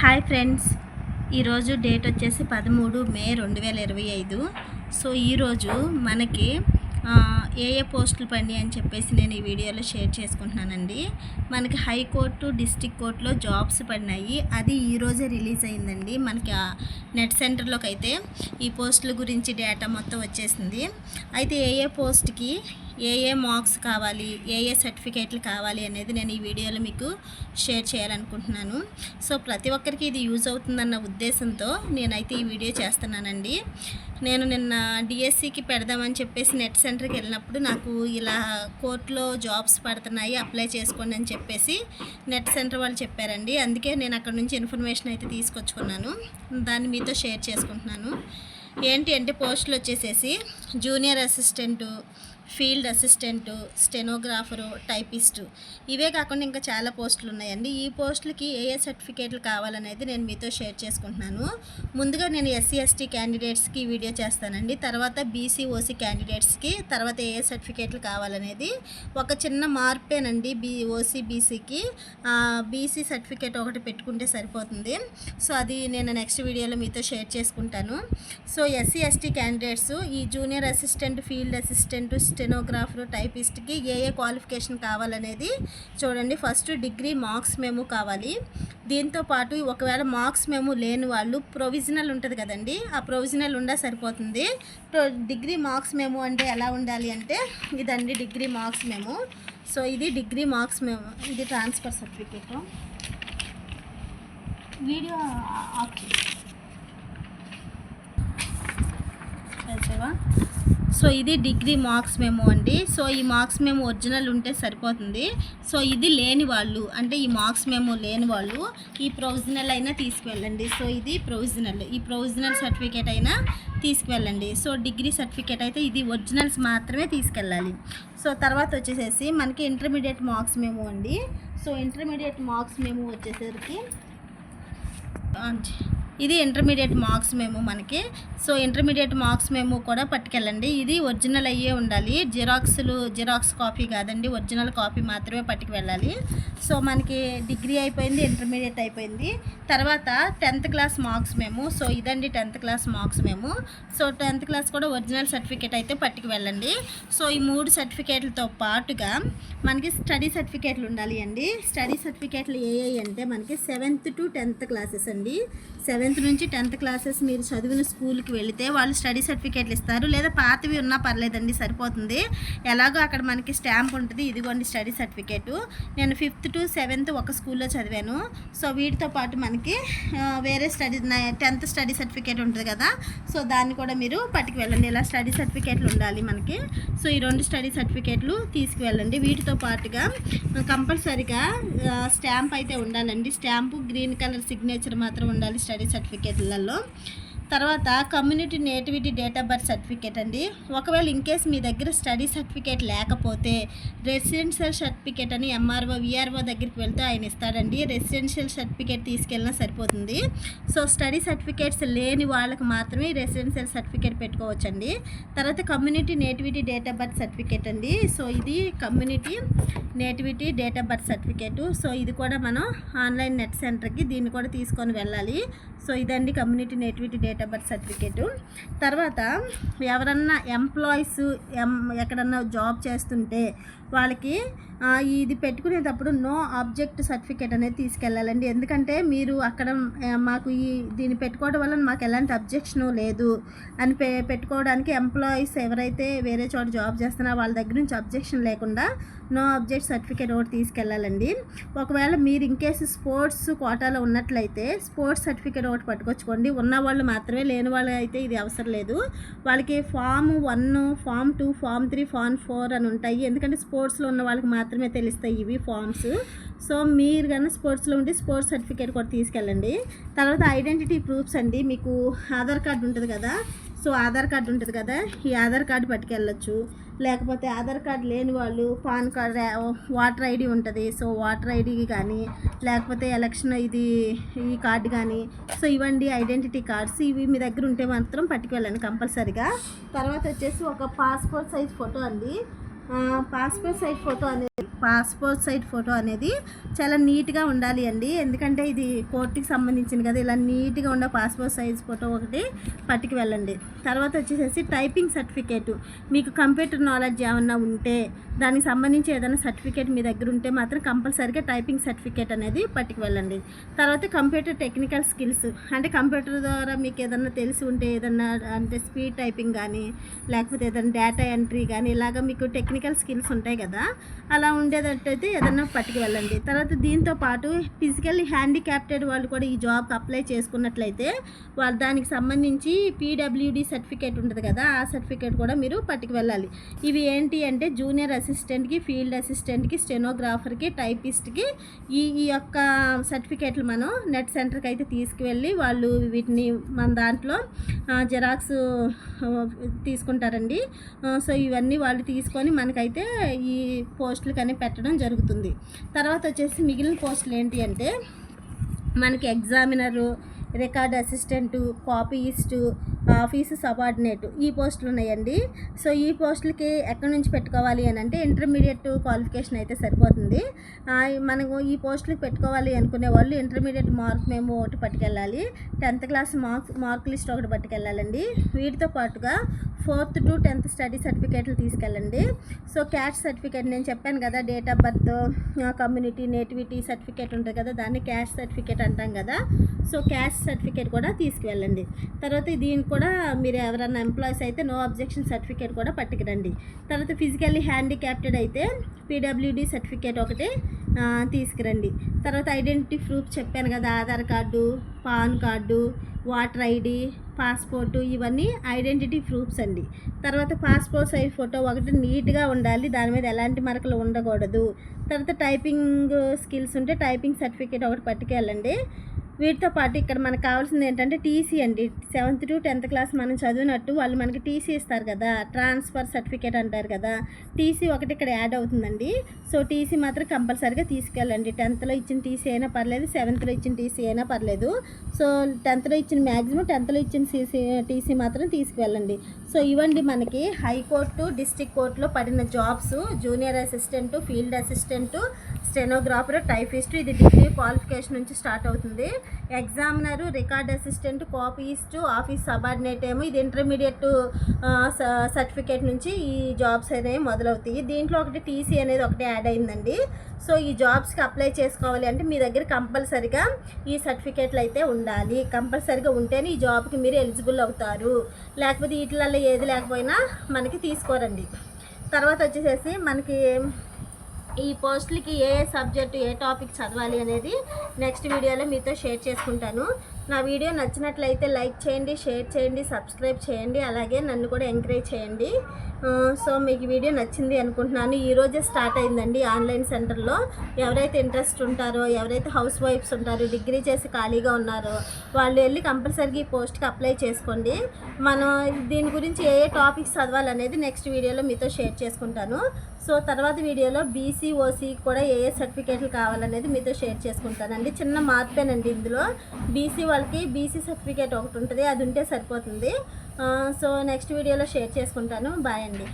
Hi friends. ఈరోజు date వచ్చేసి పదమూడు మే రెండు వేల ఇరవై ఐదు. సో ఈరోజు మనకి ఏ ఏ పోస్టులు పండి అని చెప్పేసి నేను ఈ వీడియోలో షేర్ చేసుకుంటున్నానండి. మనకి హైకోర్టు డిస్టిక్ కోర్టులో జాబ్స్ పడినాయి. అది ఈరోజే రిలీజ్ అయిందండి. మనకి నెట్ సెంటర్లోకి అయితే ఈ పోస్టుల గురించి డేటా మొత్తం వచ్చేసింది. అయితే ఏ ఏ పోస్ట్కి ఏ ఏ మార్క్స్ కావాలి ఏ ఏ సర్టిఫికేట్లు కావాలి అనేది నేను ఈ వీడియోలో మీకు షేర్ చేయాలనుకుంటున్నాను. సో ప్రతి ఒక్కరికి ఇది యూజ్ అవుతుందన్న ఉద్దేశంతో నేనైతే ఈ వీడియో చేస్తున్నానండి. నేను నిన్న డిఎస్సికి పెడదామని చెప్పేసి నెట్ సెంటర్కి వెళ్ళినప్పుడు నాకు ఇలా కోర్టులో జాబ్స్ పడుతున్నాయి అప్లై చేసుకోండి అని చెప్పేసి నెట్ సెంటర్ వాళ్ళు చెప్పారండి. అందుకే నేను అక్కడ నుంచి ఇన్ఫర్మేషన్ అయితే తీసుకొచ్చుకున్నాను. దాన్ని మీతో షేర్ చేసుకుంటున్నాను. ఏంటి అంటే పోస్టులు వచ్చేసేసి junior assistant field assistant stenographer typist ఇవే కాకుండా ఇంకా చాలా పోస్టులు ఉన్నాయండి ఈ పోస్టులకి ఏ ఏ సర్టిఫికేట్లు కావాలనేది నేను మీతో షేర్ చేసుకుంటున్నాను. ముందుగా నేను ఎస్సీ ఎస్టీ క్యాండిడేట్స్కి వీడియో చేస్తానండి. తర్వాత బీసీ ఓసీ క్యాండిడేట్స్కి తర్వాత ఏ ఏ సర్టిఫికేట్లు కావాలనేది ఒక చిన్న మార్పేనండి బీ ఓసీ బీసీకి. బీసీ సర్టిఫికేట్ ఒకటి పెట్టుకుంటే సరిపోతుంది. సో అది నేను నెక్స్ట్ వీడియోలో మీతో షేర్ చేసుకుంటాను. సో ఎస్సీ ఎస్టీ క్యాండిడేట్స్ ఈ junior assistant field assistant stenographer టైపిస్ట్కి ఏ ఏ క్వాలిఫికేషన్ కావాలనేది చూడండి. ఫస్ట్ డిగ్రీ మార్క్స్ మేము కావాలి. దీంతో పాటు ఒకవేళ మార్క్స్ మేము లేని వాళ్ళు ప్రొవిజనల్ ఉంటుంది కదండి ఆ ప్రొవిజనల్ ఉండా సరిపోతుంది. డిగ్రీ మార్క్స్ మేము అంటే ఎలా ఉండాలి అంటే ఇదండి డిగ్రీ మార్క్స్ మేము. సో ఇది డిగ్రీ మార్క్స్ మేము ఇది ట్రాన్స్ఫర్ సర్టిఫికేట్. వీడియో ఆఫ్ చేసావా సో ఇది డిగ్రీ మార్క్స్ మేము అండి. సో ఈ మార్క్స్ మేము ఒరిజినల్ ఉంటే సరిపోతుంది. సో ఇది లేని వాళ్ళు అంటే ఈ మార్క్స్ మేము లేని వాళ్ళు ఈ ప్రొవిజనల్ అయినా తీసుకువెళ్ళండి. సో ఇది ప్రొవిజనల్ ఈ ప్రొవిజనల్ సర్టిఫికేట్ అయినా తీసుకువెళ్ళండి. సో డిగ్రీ సర్టిఫికేట్ అయితే ఇది ఒరిజినల్స్ మాత్రమే తీసుకెళ్ళాలి. సో తర్వాత వచ్చేసేసి మనకి ఇంటర్మీడియట్ మార్క్స్ మేము అండి. సో ఇంటర్మీడియట్ మార్క్స్ మేము వచ్చేసరికి ఇది ఇంటర్మీడియట్ మార్క్స్ మేము మనకి. సో ఇంటర్మీడియట్ మార్క్స్ మేము కూడా పట్టుకెళ్ళండి. ఇది ఒరిజినల్ అయ్యే ఉండాలి. జిరాక్స్లు జిరాక్స్ కాపీ కాదండి. ఒరిజినల్ కాపీ మాత్రమే పట్టుకు వెళ్ళాలి సో మనకి డిగ్రీ అయిపోయింది ఇంటర్మీడియట్ అయిపోయింది. తర్వాత tenth class marks memo. So ఇదండి tenth class marks memo. So tenth class కూడా ఒరిజినల్ సర్టిఫికేట్ అయితే పట్టుకు వెళ్ళండి సో ఈ మూడు సర్టిఫికేట్లతో పాటుగా మనకి స్టడీ సర్టిఫికేట్లు ఉండాలి అండి. స్టడీ సర్టిఫికేట్లు ఏ ఏ అంటే మనకి సెవెంత్ టు టెన్త్ క్లాసెస్ అండి. సెవెంత్ నుంచి టెన్త్ క్లాసెస్ మీరు చదివిన స్కూల్కి వెళితే వాళ్ళు స్టడీ సర్టిఫికేట్లు ఇస్తారు. లేదా పాతవి ఉన్నా పర్లేదండి సరిపోతుంది. ఎలాగో అక్కడ మనకి స్టాంప్ ఉంటుంది ఇదిగోండి స్టడీ సర్టిఫికేటు నేను ఫిఫ్త్ టు సెవెంత్ ఒక స్కూల్లో చదివాను. సో వీటితో పాటు మనకి వేరే స్టడీ టెన్త్ స్టడీ సర్టిఫికేట్ ఉంటుంది కదా. సో దాన్ని కూడా మీరు పట్టుకు వెళ్ళండి ఇలా స్టడీ సర్టిఫికేట్లు ఉండాలి మనకి. సో ఈ రెండు స్టడీ సర్టిఫికేట్లు తీసుకువెళ్ళండి. వీటితో పాటుగా కంపల్సరిగా స్టాంప్ అయితే ఉండాలండి. స్టాంపు గ్రీన్ కలర్ సిగ్నేచర్ మాత్రం ఉండాలి స్టడీ సర్టిఫికేట్లలో తర్వాత community nativity date of birth certificate అండి. ఒకవేళ ఇన్ కేస్ మీ దగ్గర స్టడీ సర్టిఫికేట్ లేకపోతే రెసిడెన్షియల్ సర్టిఫికేట్ అని ఎంఆర్ఓ విఆర్ఓ దగ్గరికి వెళ్తే ఆయన ఇస్తాడండి. రెసిడెన్షియల్ సర్టిఫికేట్ తీసుకెళ్ళినా సరిపోతుంది. సో స్టడీ సర్టిఫికేట్స్ లేని వాళ్ళకి మాత్రమే రెసిడెన్షియల్ సర్టిఫికేట్ పెట్టుకోవచ్చండి. తర్వాత community nativity date of birth certificate అండి. సో ఇది community nativity date of birth certificate so ఇది కూడా మనం ఆన్లైన్ నెట్ సెంటర్కి దీన్ని కూడా తీసుకొని వెళ్ళాలి. సో ఇదండి community nativity date of birth certificate తర్వాత ఎవరన్నా ఎంప్లాయీస్ ఎం ఎక్కడన్నా జాబ్ చేస్తుంటే వాళ్ళకి ఇది పెట్టుకునేటప్పుడు నో ఆబ్జెక్ట్ సర్టిఫికేట్ అనేది తీసుకెళ్ళాలండి. ఎందుకంటే మీరు అక్కడ మాకు ఈ దీన్ని పెట్టుకోవడం వల్ల మాకు ఎలాంటి అబ్జెక్షను లేదు. అని పె పెట్టుకోవడానికి ఎంప్లాయీస్ ఎవరైతే వేరే చోట జాబ్ చేస్తున్నారో వాళ్ళ దగ్గర నుంచి అబ్జెక్షన్ లేకుండా నో అబ్జెక్ట్ సర్టిఫికేట్ ఒకటి తీసుకెళ్ళాలండి. ఒకవేళ మీరు ఇన్కేస్ స్పోర్ట్స్ కోటాలో ఉన్నట్లయితే స్పోర్ట్స్ సర్టిఫికేట్ ఒకటి పట్టుకొచ్చుకోండి. ఉన్న వాళ్ళు మాత్రమే లేని వాళ్ళు అయితే ఇది అవసరం లేదు. వాళ్ళకి form one form two form three form four అని ఉంటాయి. ఎందుకంటే స్పోర్ట్స్ స్పోర్ట్స్లో ఉన్న వాళ్ళకి మాత్రమే తెలుస్తాయి ఇవి ఫామ్స్. సో మీరు కన్నా స్పోర్ట్స్లో ఉంటే స్పోర్ట్స్ సర్టిఫికేట్ కూడా తీసుకెళ్ళండి. తర్వాత ఐడెంటిటీ ప్రూఫ్స్ అండి. మీకు ఆధార్ కార్డు ఉంటుంది కదా? సో ఆధార్ కార్డు ఉంటుంది కదా? ఈ ఆధార్ కార్డు పట్టుకెళ్ళచ్చు. లేకపోతే ఆధార్ కార్డు లేని వాళ్ళు పాన్ కార్డ్ వాటర్ ఐడి ఉంటుంది. సో వాటర్ ఐడి కానీ లేకపోతే ఎలక్షన్ ఇది ఈ కార్డు కానీ సో ఇవ్వండి ఐడెంటిటీ కార్డ్స్. ఇవి మీ దగ్గర ఉంటే మాత్రం పట్టుకెళ్ళండి కంపల్సరిగా. తర్వాత వచ్చేసి ఒక పాస్పోర్ట్ సైజ్ ఫోటో అండి. పాస్పోర్ట్ సైజ్ ఫోటో అనేది పాస్పోర్ట్ సైజ్ ఫోటో అనేది చాలా నీట్గా ఉండాలి అండి. ఎందుకంటే ఇది కోర్టుకి సంబంధించింది కదా ఇలా నీట్గా ఉన్న పాస్పోర్ట్ సైజ్ ఫోటో ఒకటి పట్టుకు వెళ్ళండి. తర్వాత వచ్చేసేసి టైపింగ్ సర్టిఫికేట్ మీకు కంప్యూటర్ నాలెడ్జ్ ఏమన్నా ఉంటే దానికి సంబంధించి ఏదైనా సర్టిఫికేట్ మీ దగ్గర ఉంటే మాత్రం కంపల్సరీగా టైపింగ్ సర్టిఫికేట్ అనేది పట్టుకు వెళ్ళండి. తర్వాత కంప్యూటర్ టెక్నికల్ స్కిల్స్ అంటే కంప్యూటర్ ద్వారా మీకు ఏదన్నా తెలిసి ఉంటే ఏదన్నా అంటే స్పీడ్ టైపింగ్ కానీ లేకపోతే ఏదైనా డేటా ఎంట్రీ కానీ ఇలాగ మీకు టెక్నికల్ స్కిల్స్ ఉంటాయి కదా అలా ఉండేటట్టయితే ఏదన్నా పట్టుకు వెళ్ళండి తర్వాత దీంతో పాటు ఫిజికల్లీ హ్యాండిక్యాప్టెడ్ వాళ్ళు కూడా ఈ జాబ్కి అప్లై చేసుకున్నట్లయితే వాళ్ళు దానికి సంబంధించి పీడబ్ల్యూడి సర్టిఫికేట్ ఉంటుంది కదా ఆ సర్టిఫికేట్ కూడా మీరు పట్టుకు వెళ్ళాలి ఇవి ఏంటి అంటే జూనియర్ అసిస్టెంట్కి ఫీల్డ్ అసిస్టెంట్కి స్టెనోగ్రాఫర్కి టైపిస్ట్కి ఈ ఈ యొక్క సర్టిఫికేట్లు మనం నెట్ సెంటర్కి అయితే తీసుకువెళ్ళి వాళ్ళు వీటిని మన దాంట్లో జెరాక్స్ తీసుకుంటారండి. సో ఇవన్నీ వాళ్ళు తీసుకొని మనకైతే ఈ పోస్టులు కానీ పెట్టడం జరుగుతుంది. తర్వాత వచ్చేసి మిగిలిన పోస్టులు ఏంటి అంటే మనకి examiner record assistant copyist office subordinate ఈ పోస్టులు ఉన్నాయండి సో ఈ పోస్టులకి ఎక్కడి నుంచి పెట్టుకోవాలి అని అంటే ఇంటర్మీడియట్ క్వాలిఫికేషన్ అయితే సరిపోతుంది. మనము ఈ పోస్టులకు పెట్టుకోవాలి అనుకునే వాళ్ళు ఇంటర్మీడియట్ మార్క్ మేము ఒకటి పట్టుకెళ్ళాలి. Tenth class marks mark list ఒకటి పట్టుకెళ్ళాలండి. వీటితో పాటుగా ఫోర్త్ టు టెన్త్ స్టడీ సర్టిఫికేట్లు తీసుకెళ్ళండి. సో క్యాస్ట్ సర్టిఫికేట్ నేను చెప్పాను కదా date of birth community nativity certificate ఉంటుంది కదా దాన్ని క్యాస్ట్ సర్టిఫికేట్ అంటాం కదా. సో క్యాస్ట్ సర్టిఫికేట్ కూడా తీసుకువెళ్ళండి తర్వాత దీనికి కూడా కూడా మీరు ఎవరైనా ఎంప్లాయీస్ అయితే నో అబ్జెక్షన్ సర్టిఫికేట్ కూడా పట్టుకురండి. తర్వాత ఫిజికల్లీ హ్యాండిక్యాప్టెడ్ అయితే పీడబ్ల్యూడి సర్టిఫికేట్ ఒకటి తీసుకురండి. తర్వాత ఐడెంటిటీ ప్రూఫ్ చెప్పాను కదా Aadhaar card PAN card voter ID passport ఇవన్నీ ఐడెంటిటీ ప్రూఫ్స్ అండి. తర్వాత పాస్పోర్ట్ సైజ్ ఫోటో ఒకటి నీట్గా ఉండాలి దాని మీద ఎలాంటి మరకలు ఉండకూడదు. తర్వాత టైపింగ్ స్కిల్స్ ఉంటే టైపింగ్ సర్టిఫికేట్ ఒకటి పట్టుకెళ్ళండి. వీటితో పాటు ఇక్కడ మనకు కావాల్సింది ఏంటంటే టీసీ అండి. సెవెంత్ టు టెన్త్ క్లాస్ మనం చదివినట్టు వాళ్ళు మనకి టీసీ ఇస్తారు కదా. ట్రాన్స్ఫర్ సర్టిఫికేట్ అంటారు కదా. టీసీ ఒకటి ఇక్కడ యాడ్ అవుతుందండి. సో టీసీ మాత్రం కంపల్సరీగా తీసుకెళ్ళండి. టెన్త్లో ఇచ్చిన టీసీ అయినా పర్లేదు సెవెంత్లో ఇచ్చిన టీసీ అయినా పర్లేదు. సో టెన్త్లో ఇచ్చిన మ్యాక్సిమం టెన్త్లో ఇచ్చిన సీసీ టీసీ మాత్రం తీసుకువెళ్ళండి సో ఇవ్వండి మనకి హైకోర్టు డిస్టిక్ కోర్టులో పడిన jobs junior assistant field assistant stenographer typist. ఇది డిగ్రీ క్వాలిఫికేషన్ నుంచి స్టార్ట్ అవుతుంది. Examiner record assistant copyist office subordinate ఏమో ఇది ఇంటర్మీడియట్ సర్టిఫికేట్ నుంచి ఈ జాబ్స్ అనేవి మొదలవుతాయి. దీంట్లో ఒకటి టీసీ అనేది ఒకటి యాడ్ అయిందండి. సో ఈ జాబ్స్కి అప్లై చేసుకోవాలి అంటే మీ దగ్గర కంపల్సరిగా ఈ సర్టిఫికేట్లు అయితే ఉండాలి. కంపల్సరిగా ఉంటేనే ఈ జాబ్కి మీరు ఎలిజిబుల్ అవుతారు. లేకపోతే వీటిలలో ఏది లేకపోయినా మనకి తీసుకోరండి. తర్వాత వచ్చేసేసి మనకి ఈ పోస్టులకి ఏ ఏ సబ్జెక్టు ఏ టాపిక్ చదవాలి అనేది నెక్స్ట్ వీడియోలో మీతో షేర్ చేసుకుంటాను. నా వీడియో నచ్చినట్లయితే లైక్ చేయండి షేర్ చేయండి సబ్స్క్రైబ్ చేయండి అలాగే నన్ను కూడా ఎంకరేజ్ చేయండి. సో మీకు వీడియో నచ్చింది అనుకుంటున్నాను. ఈరోజే స్టార్ట్ అయిందండి ఆన్లైన్ సెంటర్లో. ఎవరైతే ఇంట్రెస్ట్ ఉంటారో ఎవరైతే హౌస్ వైఫ్స్ ఉంటారో డిగ్రీ చేసి ఖాళీగా ఉన్నారో వాళ్ళు వెళ్ళి కంపల్సరీగా ఈ పోస్ట్కి అప్లై చేసుకోండి. మనం దీని గురించి ఏ ఏ టాపిక్స్ చదవాలనేది నెక్స్ట్ వీడియోలో మీతో షేర్ చేసుకుంటాను. సో తర్వాత వీడియోలో బీసీ ఓసీ కూడా ఏ ఏ సర్టిఫికేట్లు కావాలనేది మీతో షేర్ చేసుకుంటానండి. చిన్న మార్పేనండి ఇందులో. బీసీ వాళ్ళకి బీసీ సర్టిఫికేట్ ఒకటి ఉంటుంది అది ఉంటే సరిపోతుంది. సో నెక్స్ట్ వీడియోలో షేర్ చేసుకుంటాను. బాయ్ అండి.